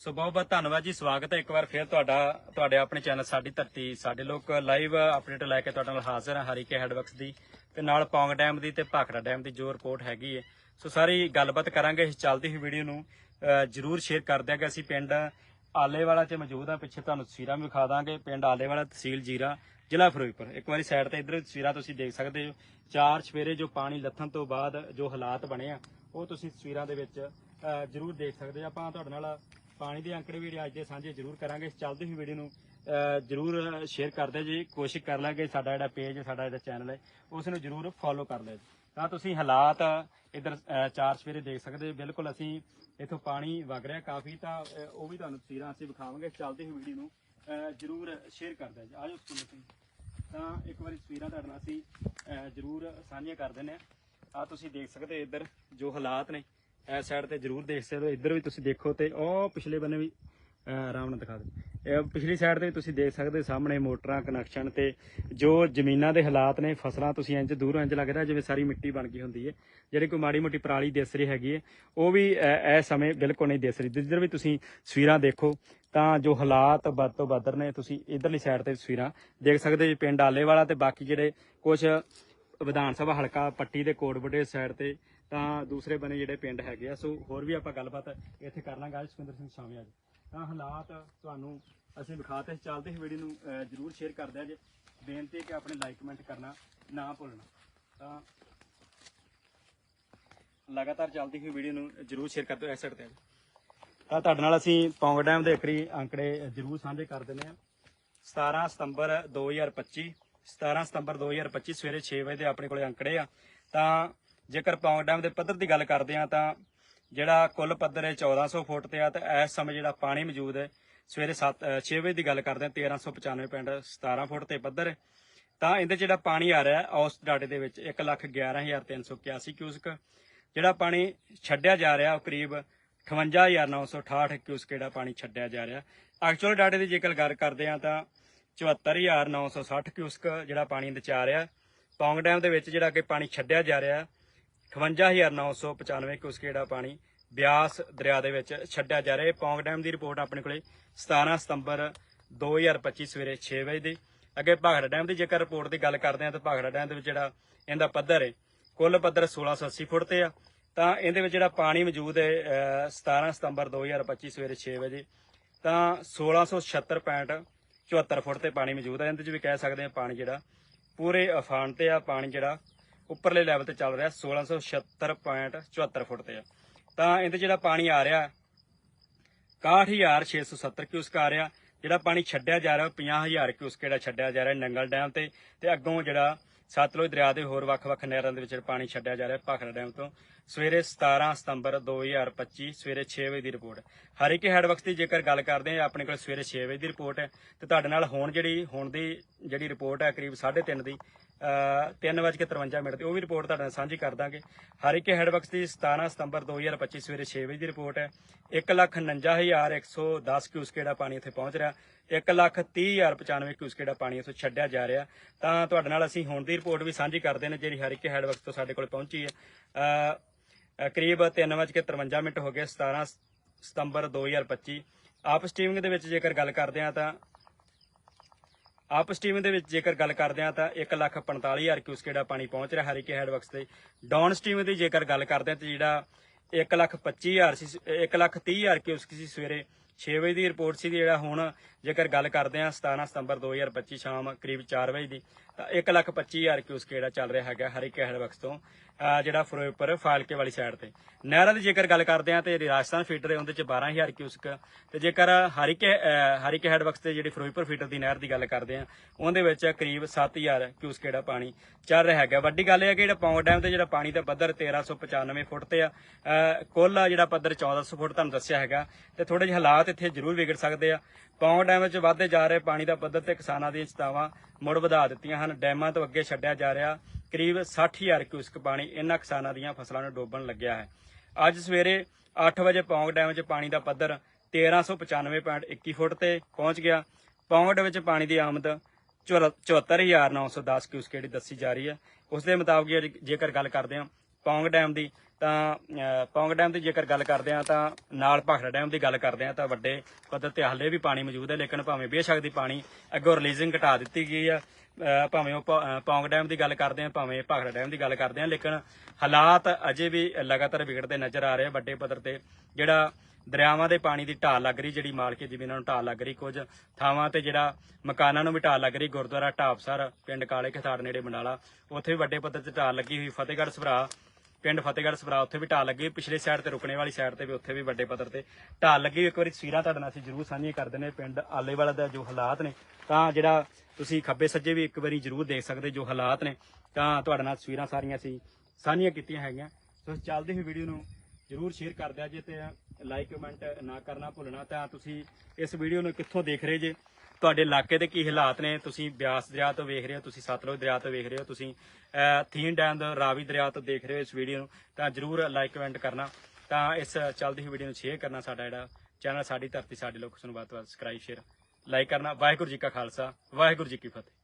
ਸੋ ਬਹੁਤ ਬਹੁਤ ਧੰਨਵਾਦ ਜੀ, ਸਵਾਗਤ ਹੈ ਇੱਕ ਵਾਰ ਫਿਰ ਤੁਹਾਡਾ, ਤੁਹਾਡੇ ਆਪਣੇ ਚੈਨਲ ਸਾਡੀ ਧਰਤੀ, ਸਾਡੇ ਲੋਕ ਲਾਈਵ ਅਪਡੇਟ ਲੈ ਕੇ ਤੁਹਾਡੇ ਨਾਲ ਹਾਜ਼ਰ ਹਾਂ, ਹਰੀਕੇ ਹੈਡਵਰਕਸ ਦੀ ਤੇ ਨਾਲ ਪੌਂਗ ਡੈਮ ਦੀ ਤੇ ਭਾਖੜਾ ਡੈਮ ਦੀ ਜੋ ਰਿਪੋਰਟ ਹੈਗੀ ਹੈ। ਸੋ ਸਾਰੀ ਗੱਲਬਾਤ ਕਰਾਂਗੇ ਇਸ ਚੱਲਦੀ ਹੋਈ ਵੀਡੀਓ ਨੂੰ ਜਰੂਰ ਸ਼ੇਅਰ ਕਰ ਦਿਆਂਗੇ। ਅਸੀਂ ਪਿੰਡ ਆਲੇਵਾਲਾ 'ਚ ਮੌਜੂਦ ਹਾਂ, ਪਿੱਛੇ ਤੁਹਾਨੂੰ ਤਸਵੀਰਾਂ ਵੀ ਵਿਖਾ ਦਾਂਗੇ। ਪਿੰਡ ਆਲੇਵਾਲਾ ਤਹਿਸੀਲ ਜੀਰਾ, ਜ਼ਿਲ੍ਹਾ ਫਿਰੋਜ਼ਪੁਰ। ਇੱਕ ਵਾਰੀ ਸਾਈਡ ਤੇ ਇਧਰ ਤਸਵੀਰਾਂ ਤੁਸੀਂ ਦੇਖ ਸਕਦੇ ਹੋ। ਚਾਰ ਸਵੇਰੇ ਜੋ ਪਾਣੀ ਲੱਥਣ ਤੋਂ ਬਾਅਦ ਜੋ ਹਾਲਾਤ ਬਣੇ ਆ, ਉਹ ਤੁਸੀਂ ਤਸਵੀਰਾਂ ਦੇ ਵਿੱਚ ਜਰੂਰ ਦੇਖ ਸਕਦੇ ਹੋ। ਆਪਾਂ ਤੁਹਾਡੇ ਨਾਲ ਪਾਣੀ ਦੇ ਅੰਕੜੇ ਵੀ ਅੱਜ ਦੇ ਸਾਂਝੇ ਜਰੂਰ ਕਰਾਂਗੇ। ਇਸ ਚੱਲਦੀ ਹੋਈ ਵੀਡੀਓ ਨੂੰ ਜਰੂਰ ਸ਼ੇਅਰ ਕਰਦੇ ਜੀ। ਕੋਸ਼ਿਸ਼ ਕਰ ਲਾਂਗੇ, ਸਾਡਾ ਜਿਹੜਾ ਪੇਜ ਸਾਡਾ ਜਿਹੜਾ ਚੈਨਲ ਹੈ, ਉਸ ਨੂੰ ਜਰੂਰ ਫੋਲੋ ਕਰ ਲਿਓ। ਤਾਂ ਤੁਸੀਂ ਹਾਲਾਤ ਇਧਰ ਚਾਰ ਸਵੇਰੇ ਦੇਖ ਸਕਦੇ ਹੋ। ਬਿਲਕੁਲ ਅਸੀਂ ਇਥੋਂ ਪਾਣੀ ਵਗ ਰਿਹਾ ਕਾਫੀ, ਤਾਂ ਉਹ ਵੀ ਤੁਹਾਨੂੰ ਤਸਵੀਰਾਂ ਅਸੀਂ ਵਿਖਾਵਾਂਗੇ ਚੱਲਦੀ ਹੋਈ ਵੀਡੀਓ ਨੂੰ। ਜਰੂਰ ਸ਼ੇਅਰ ਕਰ ਜੀ। ਆਜੋ ਸੁਣੋ ਤੁਸੀਂ। ਤਾਂ ਇੱਕ ਵਾਰੀ ਤਸਵੀਰਾਂ ਤੁਹਾਡੇ ਨਾਲ ਅਸੀਂ ਜਰੂਰ ਸਾਂਝੀਆਂ ਕਰ ਦਿੰਦੇ ਆ ਆ ਤੁਸੀਂ ਦੇਖ ਸਕਦੇ ਹੋ ਇੱਧਰ ਜੋ ਹਾਲਾਤ ਨੇ। ਇਸ ਸਾਈਡ ਤੇ ਜਰੂਰ ਦੇਖ ਸਕਦੇ ਹੋ। ਇੱਧਰ ਵੀ ਤੁਸੀਂ ਦੇਖੋ ਤੇ ਉਹ ਪਿਛਲੇ ਬੰਨੇ ਵੀ ਆਰਾਮ ਨਾਲ ਦਿਖਾ ਦਿਓ। ਪਿਛਲੀ ਸਾਈਡ ਤੇ ਵੀ ਤੁਸੀਂ ਦੇਖ ਸਕਦੇ ਹੋ, ਸਾਹਮਣੇ ਮੋਟਰਾਂ ਕਨੈਕਸ਼ਨ ਤੇ ਜੋ ਜ਼ਮੀਨਾਂ ਦੇ ਹਾਲਾਤ ਨੇ, ਫਸਲਾਂ ਤੁਸੀਂ ਇੰਜ ਦੂਰੋਂ ਇੰਜ ਲੱਗਦਾ ਜਿਵੇਂ ਸਾਰੀ ਮਿੱਟੀ ਬਣ ਗਈ ਹੁੰਦੀ ਹੈ। ਜਿਹੜੀ ਕੋਈ ਮਾੜੀ ਮੋਟੀ ਪਰਾਲੀ ਦਿਸ ਰਹੀ ਹੈਗੀ ਹੈ, ਉਹ ਵੀ ਇਸ ਸਮੇਂ ਬਿਲਕੁਲ ਨਹੀਂ ਦਿਸ ਰਹੀ। ਜਿੱਧਰ ਵੀ ਤੁਸੀਂ ਤਸਵੀਰਾਂ ਦੇਖੋ, ਤਾਂ ਜੋ ਹਾਲਾਤ ਵੱਧ ਤੋਂ ਵੱਧ ਨੇ, ਤੁਸੀਂ ਇਧਰਲੀ ਸਾਈਡ ਤੇ ਤਸਵੀਰਾਂ ਦੇਖ ਸਕਦੇ ਜੀ, ਪਿੰਡ ਆਲੇ ਵਾਲਾ ਤੇ ਬਾਕੀ ਜਿਹੜੇ ਕੁਝ ਵਿਧਾਨ ਸਭਾ ਹਲਕਾ, ਪੱਟੀ ਦੇ ਕੋਟਬਟੇ ਸਾਈਡ ਤੇ ਤਾਂ ਦੂਸਰੇ ਬਨੇ ਜਿਹੜੇ ਪਿੰਡ ਹੈਗੇ ਆ, ਸੋ ਹੋਰ ਵੀ ਆਪਾਂ ਗੱਲਬਾਤ ਇੱਥੇ ਕਰ ਲਾਂਗੇ ਅੱਜ ਸੁਖਿੰਦਰ ਸਿੰਘ ਸ਼ਾਮੇ ਅੱਜ ਤਾਂ ਹਾਲਾਤ ਤੁਹਾਨੂੰ ਅਸੀਂ ਵਿਖਾਤੇ ਇਸ ਚੱਲਦੇ ਹੀ ਵੀਡੀਓ ਨੂੰ ਜਰੂਰ ਸ਼ੇਅਰ ਕਰ ਦਿਆ ਜੇ। ਬੇਨਤੀ ਹੈ ਕਿ ਆਪਣੇ ਲਾਈਕ ਕਮੈਂਟ ਕਰਨਾ ਨਾ ਭੁੱਲਣਾ। ਤਾਂ ਲਗਾਤਾਰ ਚੱਲਦੀ ਹੋਈ ਵੀਡੀਓ ਨੂੰ ਜਰੂਰ ਸ਼ੇਅਰ ਕਰ ਦਿਓ ਇਸ ਸਾਈਡ ਤੇ। ਤਾਂ ਤੁਹਾਡੇ ਨਾਲ ਅਸੀਂ ਪੌਂਗ ਡੈਮ ਦੇ ਇੱਕਰੀ ਅੰਕੜੇ ਜਰੂਰ ਸਾਂਝੇ ਕਰ ਦਿੰਦੇ ਹਾਂ 17 ਸਤੰਬਰ 2025 17 ਸਤੰਬਰ 2025 ਸਵੇਰੇ 6 ਵਜੇ ਦੇ ਆਪਣੇ ਕੋਲੇ ਅੰਕੜੇ ਆ। ਤਾਂ ਜੇਕਰ ਪੌਂਗ ਡੈਮ ਦੇ ਪੱਧਰ ਦੀ ਗੱਲ ਕਰਦੇ ਆ ਤਾਂ ਜਿਹੜਾ ਕੁੱਲ ਪੱਧਰ ਹੈ 1400 ਫੁੱਟ ਤੇ ਆ ਤੇ ਇਸ ਸਮੇਂ ਜਿਹੜਾ ਪਾਣੀ ਮੌਜੂਦ ਹੈ, ਸਵੇਰੇ 7 6 ਵਜੇ ਦੀ ਗੱਲ ਕਰਦੇ ਆ 1395.17 ਫੁੱਟ ਤੇ ਪੱਧਰ ਤਾਂ ਇਹਦੇ 'ਚ ਜਿਹੜਾ ਪਾਣੀ ਆ ਰਿਹਾ ਉਸ ਡਾਟੇ ਦੇ ਵਿੱਚ 111381 ਕਿਊਸਕ। ਜਿਹੜਾ ਪਾਣੀ ਛੱਡਿਆ ਜਾ ਰਿਹਾ ਉਹ ਕਰੀਬ 58968 ਕਿਊਸਕ ਜਿਹੜਾ ਪਾਣੀ ਛੱਡਿਆ ਜਾ ਰਿਹਾ। ਐਕਚੁਅਲ ਡਾਟੇ ਦੀ ਜੇਕਰ ਗੱਲ ਕਰਦੇ ਆ ਤਾਂ 74960 ਕਿਊਸਕ ਜਿਹੜਾ ਪਾਣੀ ਇਹਦੇ ਰਿਹਾ ਪੌਂਗ ਡੈਮ ਦੇ ਵਿੱਚ ਜਿਹੜਾ ਕਿ ਪਾਣੀ ਛੱਡਿਆ ਜਾ ਰਿਹਾ 58995 ਕਿਊਸਕ ਜਿਹੜਾ ਪਾਣੀ ਬਿਆਸ ਦਰਿਆ ਦੇ ਵਿੱਚ ਛੱਡਿਆ ਜਾ ਰਿਹਾ ਇਹ ਪੌਂਗ ਡੈਮ ਦੀ ਰਿਪੋਰਟ ਆਪਣੇ ਕੋਲੇ 17 ਸਤੰਬਰ 2025 ਸਵੇਰੇ 6 ਵਜੇ ਦੀ। ਅੱਗੇ ਭਾਖੜਾ ਡੈਮ ਦੀ ਜੇਕਰ ਰਿਪੋਰਟ ਦੀ ਗੱਲ ਕਰਦੇ ਹਾਂ ਤਾਂ ਭਾਖੜਾ ਡੈਮ ਦੇ ਵਿੱਚ ਜਿਹੜਾ ਇਹਦਾ ਪੱਧਰ ਹੈ ਕੁੱਲ ਪੱਧਰ 1680 ਫੁੱਟ ਤੇ ਆ। ਤਾਂ ਇਹਦੇ ਵਿੱਚ ਜਿਹੜਾ ਪਾਣੀ ਮੌਜੂਦ ਹੈ ਅਹ, 17 ਸਤੰਬਰ 2025 ਸਵੇਰੇ 6 ਵਜੇ ਤਾਂ 1676.74 ਫੁੱਟ ਤੇ ਪਾਣੀ ਮੌਜੂਦ ਹੈ। ਇਹਦੇ ਵਿੱਚ ਵੀ ਕਹਿ ਸਕਦੇ ਹਾਂ ਪਾਣੀ ਜਿਹੜਾ ਪੂਰੇ ਅਫਾਨ ਤੇ ਆ ਪਾਣੀ ਜਿਹੜਾ ਉੱਪਰਲੇ ਲੈਵਲ ਤੇ ਚੱਲ ਰਿਹਾ 1676.74 ਫੁੱਟ ਤੇ ਆ। ਤਾਂ ਇਹਦੇ ਜਿਹੜਾ ਪਾਣੀ ਆ ਰਿਹਾ 61670 ਕਿਊਸਕ ਆ ਰਿਹਾ। ਜਿਹੜਾ ਪਾਣੀ ਛੱਡਿਆ ਜਾ ਰਿਹਾ, ਉਹ 50000 ਕਿਊਸਕ ਜਿਹੜਾ ਛੱਡਿਆ ਜਾ ਰਿਹਾ ਨੰਗਲ ਡੈਮ ਤੇ। ਤੇ ਅੱਗੋਂ ਜਿਹੜਾ ਸਤਲੁਜ ਦਰਿਆ ਦੇ ਹੋਰ ਵੱਖ-ਵੱਖ ਨਹਿਰਾਂ ਦੇ ਵਿੱਚ ਪਾਣੀ ਛੱਡਿਆ ਜਾ ਰਿਹਾ, ਭਾਖੜਾ ਡੈਮ ਤੋਂ। ਸਵੇਰੇ 17 ਸਤੰਬਰ 2025 ਸਵੇਰੇ 6 ਵਜੇ ਦੀ ਰਿਪੋਰਟ ਹਰੀਕੇ ਹੈਡਵਰਕਸ ਦੀ ਜੇਕਰ ਗੱਲ ਕਰਦੇ ਹਾਂ ਆਪਣੇ ਕੋਲ ਸਵੇਰੇ 6 ਵਜੇ ਦੀ ਰਿਪੋਰਟ ਹੈ। ਤੇ ਤੁਹਾਡੇ ਨਾਲ ਹੁਣ ਜਿਹੜੀ, ਹੁਣ ਦੀ ਜਿਹੜੀ ਰਿਪੋਰਟ ਹੈ, ਕਰੀਬ 3:30 ਦੀ। 3:53 ਮਿੰਟ ਤੇ ਉਹ ਵੀ ਰਿਪੋਰਟ ਤੁਹਾਡੇ ਨਾਲ ਸਾਂਝੀ ਕਰ ਦਾਂਗੇ। ਹਰੀਕੇ ਹੈਡਵਰਕਸ ਦੀ 17 ਸਤੰਬਰ 2025 ਸਵੇਰੇ 6 ਵਜੇ ਦੀ ਰਿਪੋਰਟ ਹੈ। 149110 ਕਿਊਸਕ ਜਿਹੜਾ ਪਾਣੀ ਇੱਥੇ ਪਹੁੰਚ ਰਿਹਾ। 130095 ਕਿਊਸਕ ਜਿਹੜਾ ਪਾਣੀ ਇੱਥੋਂ ਛੱਡਿਆ ਜਾ ਰਿਹਾ। ਤਾਂ ਤੁਹਾਡੇ ਨਾਲ ਅਸੀਂ ਹੁਣ ਦੀ ਰਿਪੋਰਟ ਵੀ ਸਾਂਝੀ ਕਰਦੇ ਨੇ ਜਿਹੜੀ ਹਰੀਕੇ ਹੈਡਵਰਕਸ ਤੋਂ ਸਾਡੇ ਕੋਲ ਪਹੁੰਚੀ ਹੈ। ਅਹ, ਅਹ, ਕਰੀਬ 3:53 ਮਿੰਟ ਹੋ ਗਏ 17 ਸਤੰਬਰ 2025 ਆਪ ਸਟ੍ਰੀਮਿੰਗ ਦੇ ਵਿੱਚ ਜੇਕਰ ਗੱਲ ਕਰਦੇ ਆ ਤਾਂ ਆਪ ਸਟ੍ਰੀਮ ਦੇ ਵਿੱਚ ਜੇਕਰ ਗੱਲ ਕਰਦੇ ਆ ਤਾਂ 145000 ਕਿਊਸਕ ਜਿਹੜਾ ਪਾਣੀ ਪਹੁੰਚ ਰਿਹਾ ਹਰੀਕੇ ਹੈਡਵਰਕਸ ਤੇ। ਡਾਊਨ ਸਟ੍ਰੀਮ ਦੀ ਜੇਕਰ ਗੱਲ ਕਰਦੇ ਆ ਤਾਂ ਜਿਹੜਾ 125000 ਸੀ 130000 ਕਿਊਸਕ ਸੀ ਸਵੇਰੇ 6 ਵਜੇ ਦੀ ਰਿਪੋਰਟ ਸੀ ਜਿਹੜਾ ਹੁਣ ਜੇਕਰ ਗੱਲ ਕਰਦੇ ਆ 17 ਸਤੰਬਰ 2025 ਸ਼ਾਮ ਕਰੀਬ 4 ਵਜੇ ਦੀ, ਤਾਂ 125000 ਕਿਊਸਕ ਜਿਹੜਾ ਚੱਲ ਰਿਹਾ ਹੈਗਾ ਹਰੀਕੇ ਹੈਡਵਰਕਸ ਤੋਂ। ਜਿਹੜਾ ਫਿਰੋਜ਼ਪੁਰ ਫਾਲਕੇ ਵਾਲੀ ਸਾਈਡ ਤੇ। ਨਹਿਰਾਂ ਦੀ ਜੇਕਰ ਗੱਲ ਕਰਦੇ ਆ ਤੇ ਰਾਜਸਥਾਨ ਫੀਡਰ ਹੈ, ਉਹਦੇ ਚ 12000 ਕਿਊਸਕ ਤੇ ਜੇਕਰ ਹਰੀਕੇ ਅਹ ਹਰੀਕੇ ਹੈਡਵਰਕਸ ਤੇ ਜਿਹੜੀ ਫਿਰੋਜ਼ਪੁਰ ਫੀਡਰ ਦੀ ਨਹਿਰ ਦੀ ਗੱਲ ਕਰਦੇ ਆ ਉਹਦੇ ਵਿੱਚ ਕਰੀਬ 7000 ਕਿਊਸਕ ਜਿਹੜਾ ਪਾਣੀ ਚੱਲ ਰਿਹਾ ਹੈਗਾ। ਵੱਡੀ ਗੱਲ ਇਹ ਹੈ ਕਿ ਜਿਹੜਾ ਪੌਂਗ ਡੈਮ ਤੇ ਜਿਹੜਾ ਪਾਣੀ ਦਾ ਪੱਧਰ 1395 ਫੁੱਟ ਤੇ ਆ ਕੁੱਲ ਜਿਹੜਾ ਪੱਧਰ 1400 ਫੁੱਟ ਤੁਹਾਨੂੰ ਦੱਸਿਆ ਹੈਗਾ। ਤੇ ਥੋੜੇ ਜਿਹੇ ਹਾਲਾਤ ਇੱਥੇ ਜ਼ਰੂਰ ਵਿਗੜ ਸਕਦੇ ਆ। ਪੌਂਗ ਡੈਮ ਵਿੱਚ ਵਧਦੇ ਜਾ ਰਹੇ ਪਾਣੀ ਦਾ ਪੱਧਰ ਤੇ ਕਿਸਾਨਾਂ ਦੀਆਂ ਚਿੰਤਾਵਾਂ ਮੁੜ ਵਧਾ ਦਿੱਤੀਆਂ ਹਨ। ਡੈਮਾਂ ਤੋਂ ਅੱਗੇ ਛੱਡਿਆ ਜਾ ਰਿਹਾ ਕਰੀਬ 60000 ਕਿਊਸਕ ਪਾਣੀ ਇਹਨਾਂ ਕਿਸਾਨਾਂ ਦੀਆਂ ਫਸਲਾਂ ਨੂੰ ਡੋਬਣ ਲੱਗਿਆ ਹੈ। ਅੱਜ ਸਵੇਰੇ 8 ਵਜੇ ਪੌਂਗ ਡੈਮ 'ਚ ਪਾਣੀ ਦਾ ਪੱਧਰ 1395.21 ਫੁੱਟ ਤੇ ਪਹੁੰਚ ਗਿਆ। ਪੌਂਗ ਡੈਮ ਵਿੱਚ ਪਾਣੀ ਦੀ ਆਮਦ 74910 ਕਿਊਸਕ ਜਿਹੜੀ ਦੱਸੀ ਜਾ ਰਹੀ ਹੈ। ਉਸ ਦੇ ਮੁਤਾਬਕ ਜੇਕਰ ਗੱਲ ਕਰਦੇ ਹਾਂ ਪੌਂਗ ਡੈਮ ਦੀ, ਤਾਂ ਪੌਂਗ ਡੈਮ ਦੀ ਜੇਕਰ ਗੱਲ ਕਰਦੇ ਆ ਤਾਂ ਨਾਲ ਭਾਖੜਾ ਡੈਮ ਦੀ ਗੱਲ ਕਰਦੇ ਆ ਤਾਂ ਵੱਡੇ ਪੱਧਰ ਤੇ ਹਾਲੇ ਵੀ ਪਾਣੀ ਮੌਜੂਦ ਹੈ, ਲੇਕਿਨ ਭਾਵੇਂ ਬੇਸ਼ੱਕ ਦੀ ਪਾਣੀ ਅੱਗੋਂ ਰਿਲੀਜ਼ਿੰਗ ਘਟਾ ਦਿੱਤੀ ਗਈ ਆ ਭਾਵੇਂ ਉਹ ਪ- ਪੌਂਗ ਡੈਮ ਦੀ ਗੱਲ ਕਰਦੇ ਆ ਭਾਵੇਂ ਭਾਖੜਾ ਡੈਮ ਦੀ ਗੱਲ ਕਰਦੇ ਆ ਲੇਕਿਨ ਹਾਲਾਤ ਅਜੇ ਵੀ ਲਗਾਤਾਰ ਵਿਗੜਦੇ ਨਜ਼ਰ ਆ ਰਹੇ ਆ ਵੱਡੇ ਪੱਧਰ ਤੇ, ਜਿਹੜਾ ਦਰਿਆਵਾਂ ਦੇ ਪਾਣੀ ਦੀ ਢਾਲ ਲੱਗ ਰਹੀ, ਜਿਹੜੀ ਮਾਲਕੀ ਜ਼ਮੀਨਾਂ ਨੂੰ ਢਾਲ ਲੱਗ ਰਹੀ, ਕੁਝ ਥਾਵਾਂ ਤੇ ਜਿਹੜਾ ਮਕਾਨਾਂ ਨੂੰ ਵੀ ਢਾਲ ਲੱਗ ਰਹੀ, ਗੁਰਦੁਆਰਾ ਢਾਬਸਰ, ਪਿੰਡ ਕਾਲੇ ਖਤਾੜ, ਨੇੜੇ ਮੰਡਾਲਾ, ਉੱਥੇ ਵੀ ਵੱਡੇ ਪੱਧਰ ਤੇ ਢਾਲ ਲੱਗੀ ਹੋਈ, ਫਤਿਹਗੜ੍ਹ ਸਭਰਾ ਪਿੰਡ ਫਤਿਹਗੜ੍ਹ ਸਭਰਾ ਉੱਥੇ ਵੀ ਢਾਲ ਲੱਗੀ, ਪਿਛਲੇ ਸਾਈਡ ਤੇ ਰੁਕਣੇ ਵਾਲੀ ਸਾਈਡ ਤੇ ਵੀ ਉੱਥੇ ਵੀ ਵੱਡੇ ਪੱਧਰ ਤੇ ਢਾਲ ਲੱਗੀ। ਇੱਕ ਵਾਰੀ ਤਸਵੀਰਾਂ ਤੁਹਾਡੇ ਨਾਲ ਅਸੀਂ ਜ਼ਰੂਰ ਸਾਂਝੀਆਂ ਕਰਦੇ ਨੇ ਪਿੰਡ ਆਲੇਵਾਲਾ ਦਾ ਜੋ ਹਾਲਾਤ ਨੇ, ਤਾਂ ਜਿਹੜਾ ਤੁਸੀਂ ਖੱਬੇ ਸੱਜੇ ਵੀ ਇੱਕ ਵਾਰੀ ਜ਼ਰੂਰ ਦੇਖ ਸਕਦੇ ਜੋ ਹਾਲਾਤ ਨੇ, ਤਾਂ ਤੁਹਾਡੇ ਨਾਲ ਤਸਵੀਰਾਂ ਸਾਰੀਆਂ ਅਸੀਂ ਸਾਂਝੀਆਂ ਕੀਤੀਆਂ ਹੈਗੀਆਂ। ਸੋ ਚੱਲਦੇ ਹੋਈ ਵੀਡੀਓ ਨੂੰ ਜਰੂਰ ਸ਼ੇਅਰ ਕਰ ਦਿਆ ਜੇ ਤੇ ਲਾਈਕ ਕਮੈਂਟ ਨਾ ਕਰਨਾ ਭੁੱਲਣਾ, ਤਾਂ ਤੁਸੀਂ ਇਸ ਵੀਡੀਓ ਨੂੰ ਕਿੱਥੋਂ ਦੇਖ ਰਹੇ ਜੇ? ਤੁਹਾਡੇ ਇਲਾਕੇ ਦੇ ਕੀ ਹਾਲਾਤ ਨੇ? ਤੁਸੀਂ ਬਿਆਸ ਦਰਿਆ ਤੋਂ ਵੇਖ ਰਹੇ ਹੋ ਤੁਸੀਂ ਸਤਲੁਜ ਦਰਿਆ ਤੋਂ ਵੇਖ ਰਹੇ ਹੋ ਤੁਸੀਂ ਅਹ, ਥੀਨ ਡੈਮ ਦਾ ਰਾਵੀ ਦਰਿਆ ਤੋਂ ਦੇਖ ਰਹੇ ਹੋ ਇਸ ਵੀਡੀਓ ਨੂੰ ਤਾਂ ਜਰੂਰ ਲਾਈਕ ਕਮੈਂਟ ਕਰਨਾ। ਤਾਂ ਇਸ ਚੱਲਦੀ ਹੋਈ ਵੀਡੀਓ ਨੂੰ ਸ਼ੇਅਰ ਕਰਨਾ ਸਾਡਾ ਜਿਹੜਾ ਚੈਨਲ ਸਾਡੀ ਧਰਤੀ ਸਾਡੇ ਲੋਕ ਉਸ ਨੂੰ ਬਾਤ ਬਾਤ ਸਬਸਕ੍ਰਾਈਬ ਸ਼ੇਅਰ ਲਾਈਕ ਕਰਨਾ। ਵਾਹਿਗੁਰੂ ਜੀ ਕਾ ਖਾਲਸਾ ਵਾਹਿਗੁਰੂ ਜੀ ਕੀ ਫਤਿਹ।